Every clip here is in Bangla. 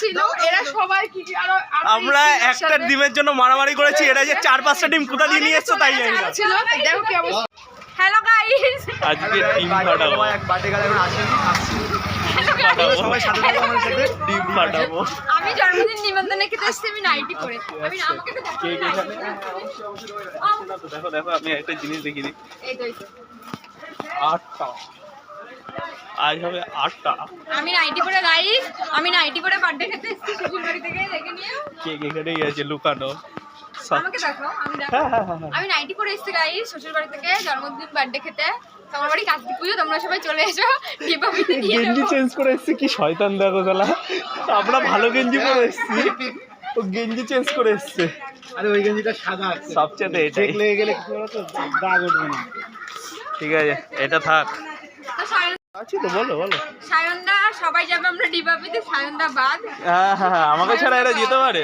ছিল এরা সবাই কি কি আরও আরও আমরা এর একটা ডিমের জন্য মারামারি করেছি এটা যে চার পাঁচটা ডিম কোথা দিয়ে নিয়ে এসছো তাই জানি ছিল দেখো কি অবস্থা। হ্যালো গাইস আজকে ডিম ফাটাবো সবাই সাথে থাকো আমার সাথে। ডিম ফাটাবো আমি জন্মদিন নিমন্ত্রণে খেতে এসেছি আমি নাইটি পরে। আমি আমাকে তো দেখো কে কে এখানে দেখো দেখো আমি একটা জিনিস এই তো। আটটা। আজ হবে আটটা। আমি নাইটি পরে গাইস আমি নাইটি পরে বার্থডে খেতে এসেছি শ্বশুর বাড়ি থেকে দেখে নিও। এখানেই আছে লুকানো? আমাকে দেখো আমি দেখো। হ্যাঁ হ্যাঁ হ্যাঁ। আমি নাইটি পরে এসেছি গাইস শ্বশুর বাড়ি থেকে জন্মদিন বার্থডে খেতে। তোমার বাড়ি কার্তিক পুজো তোমরা সবাই চলে এসো দীপাবলিতে নিয়ে গেঞ্জি চেঞ্জ করে এসছি কি শয়তান দেখো শালা। আমরা ভালো গেঞ্জি পরে এসছি। ও গেঞ্জি চেঞ্জ করে এসছে। আরে ওই গেঞ্জিটা সাদা আছে। সবচেয়ে এটাই। লেগে গেলে কি বলতো? দাগ উঠবে না। ঠিক আছে এটা থাক। তো সায়ন আছি তো বলো বলো। সায়নদা সবাই যাবে আমরা দীপাবলিতে সায়নদা বাদ হ্যাঁ হ্যাঁ হ্যাঁ আমাকে ছাড়া এরা যেতে পারে।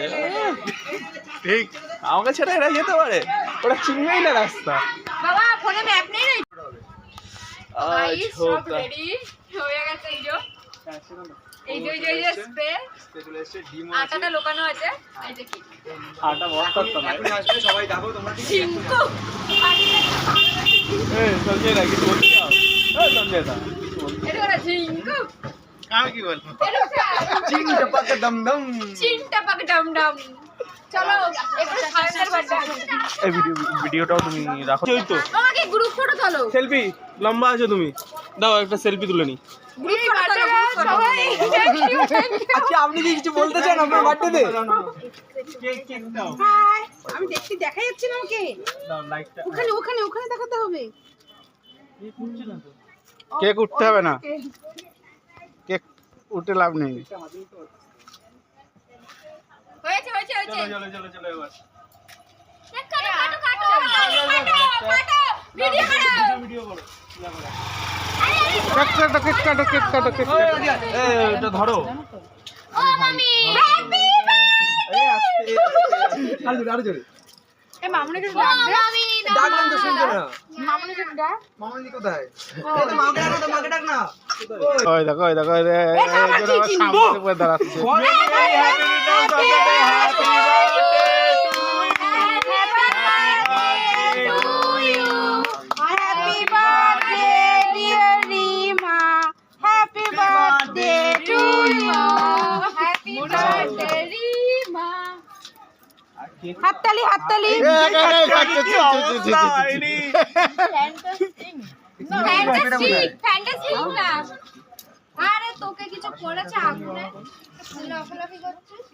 ঠিক। আমাকে ছাড়া এরা যেতে পারে। ওরা চিনবেই না রাস্তা। বাবা ফোনে ম্যাপ নেই রে আজ সব রেডি হয়ে গেছে এই যে। এই যে এই যে স্প্রে চলে এসছে ডিম আটাটা লোকানো আছে। এই যে কি? আটা বস্তার তো না সবাই দেখো তোমরা এই এটা ওরা আমি কি বলব এটা চিং চাপাকে দম দম চিনটা পাক ডাম ডাম চলো একটু সায়নের বার্থডে এই ভিডিও ভিডিওটাও তুমি রাখো ওই তো আমাকে গ্রুপ ফটো তোলো সেলফি লম্বা আছো তুমি দাও একটা সেলফি তুলে নি আচ্ছা আপনি কি কিছু বলতে চান আপনার বার্থডেতে হাই আমি দেখতে দেখা যাচ্ছে না ওকে ওখানে ওখানে ওখানে দেখাতে হবে কেক উঠতে হবে না। কেক উঠে লাভ নেই। ধরো। ও মামি হ্যাপি এই আস্তে। আরও জোরে মামনি ওই দেখো ওই দেখো দাঁড়াচ্ছে হাততালি হাততালি ফ্যান্টাস্টিক ফ্যান্টাস্টিক না আরে তোকে কিছু করেছে আগুনে লাফালাফি করছিস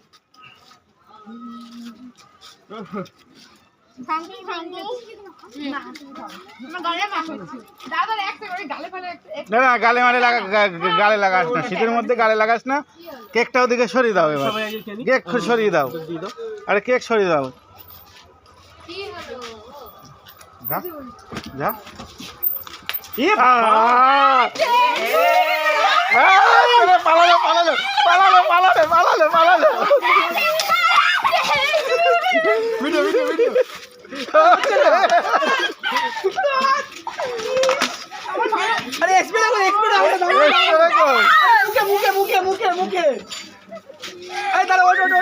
না না গালে মারে লাগা গালে লাগাস না। শীতের মধ্যে গালে লাগাস না। কেকটা ওদিকে সরিয়ে দাও এবার। কেক সরিয়ে দাও। আরে কেক সরিয়ে দাও। যা যা। ই পালালো পালালো পালালো পালালো পালালো পালালো ভিডিও ভিডিও ভিডিও আরে এক্সপেক্ট করো এক্সপেক্ট করো মুখে মুখে মুখে মুখে এই দাঁড়া ওঠ ওঠ ওঠ ওঠ হ্যাঁ ওঠ এ বলছি দাঁড়াও এর বল খাব না আর বল খাব দিও দাঁড়িয়ে পড়, দাঁড়িয়ে পড়। এ কাটা হয়েছে মাথা মুখে মাথা ব্যাস, ব্যাস। ও, দিয়ে, দিয়ে, হয়ে গেছে।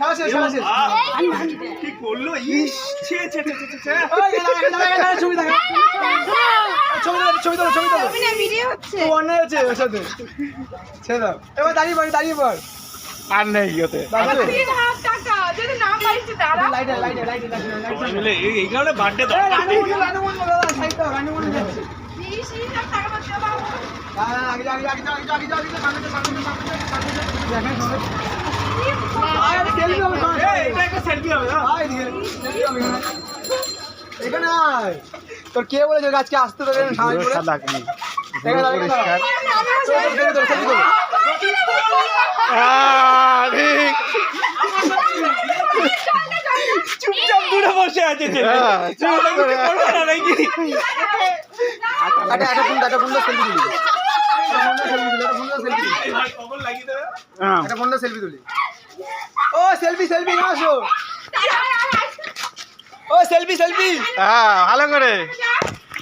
খেলা শেষ, খেলা শেষ। কি করল ইস ছে ছে ছে ছে ছে ছবি দেখা। ছবি তোলো, ছবি তোলো, ছবি তোলো। ভিডিও হচ্ছে অন্যায় হচ্ছে ওর সাথে। ছেড়ে দাও। এবার দাঁড়িয়ে পড়, দাঁড়িয়ে পড়। আর নেই ইয়েতে। মিলে এই কারণে বার্থডে দাও, রানু মন্ডল যাচ্ছে। তিরিশ হাজার টাকা পাচ্ছে আগে আগে আগে আগে আগে আগে সেলফি। তোর কে বলেছে আজকে আসতে তোলো। চুপচাপ দূরে বসে আছে হ্যাঁ, একটা ফোন একটা ফোন selfie হ্যাঁ। সেলফি তুলি। ও সেলফি সেলফি না আসো। ও সেলফি সেলফি হ্যাঁ ভালো করে।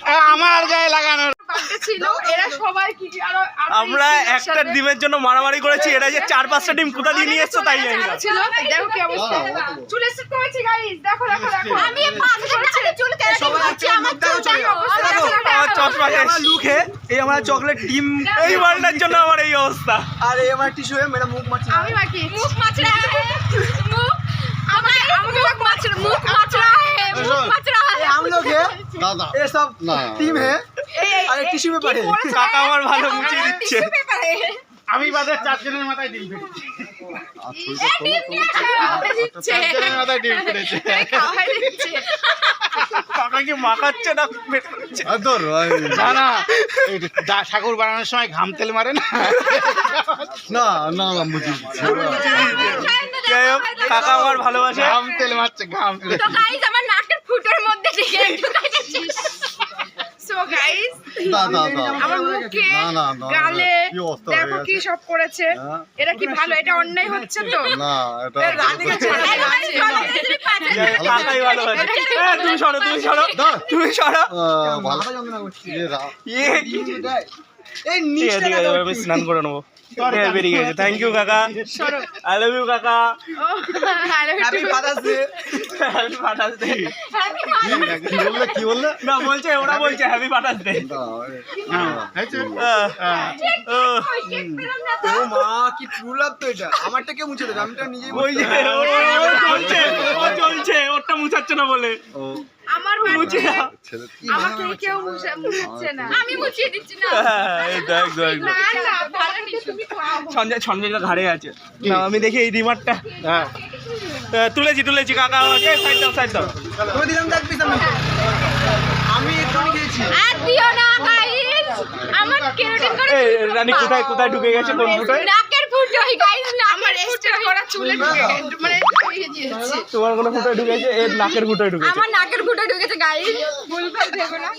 হ্যাঁ, আমার গায়ে লাগানোর বার্থডে ছিল এরা সবাই কি কি আরও আরও আমরা একটা ডিমের জন্য মারামারি করেছি এটা যে চার পাঁচটা ডিম কোথা দিয়ে নিয়ে এসছো তাই জানি দেখো কি অবস্থা। চুলে দেখো দেখো দেখো। আমি চুল আমার চশমা শেষ। আমার লুকে এই আমার চকলেট ডিম এই বালটার জন্য আমার এই অবস্থা আর এই আমার টিস্যু হয়ে মেরা মুখ মারছে আমি বাকি মুখ মাছরা মুখ আমাকে আমাকে মুখ মাছরা মুখ মাছরা মুখ মাছরা ये हम लोग है দাদা ये सब ना। टीम है अरे टिश्यू पेपर है কাকা আমার ভালো মুছিয়ে দিচ্ছে পেপারে আমি বাদে চারজনের মাথায় ডিম ফেটেছি এ ডিম নিয়ে খাওয়া দিচ্ছে চারজনের মাথায় ডিম ফেটেছে খাওয়া দিচ্ছে কাকা কি মাখাচ্ছে না না না ঠাকুর বানানোর সময় ঘাম তেল মারে না? না না না বুঝি যাই হোক কাকা আমার ভালোবাসে। ঘাম তেল মারছে ঘাম তেল। আমার নাকের ফুটোর মধ্যে কি। সব করেছে। হ্যাঁ। এটা কি ভালো এটা অন্যায় হচ্ছে তো? না এটা কাকাই তুমি সরো তুমি সরো তুমি সরো। ভালো। এই আছে আছে আমি স্নান করে নেব। বেরিয়ে গেছে। থ্যাংক ইউ কাকা। আই লাভ ইউ কাকা। Happy father's day happy father's day কি বললে কি বললে? না বলছে ওরা বলছে হ্যাপি ফাটাস ডে ও। মা কি ট্রু লাভ তো এটা। আমারটা কে মুছে দেবে? আমিটা নিজেই ওই চলছে ও চলছে ওরটা মুছাচ্ছে না বলে। ও। মুছে না আমাকে কেউ মুছাচ্ছে না। আমি মুছিয়ে দিচ্ছি না। হ্যাঁ, এই দেখ দেখ না না ভালো তুমি খাও। সঞ্জয় সঞ্জয়টা ঘাড়ে আছে। না আমি দেখি এই রিমারটা হ্যাঁ। তুলেছি তুলেছি কাকা আমাকে। সাইড দাও সাইড দাও। তুমি দিলাম দেখ পিস আমি আমি একটুখানি আর দিও না গাইস আমার কেরোটিন করে রানী কোথায় কোথায় ঢুকে গেছে কোন ফুটোয়? নাকের গাইস চুলে মানে তোমার কোনো ফুটায় ঢুকেছে? এর নাকের ফুটোয় ঢুকেছে। আমার নাকের ফুটায় ঢুকেছে গাইস ভুল ভালো দেবো না।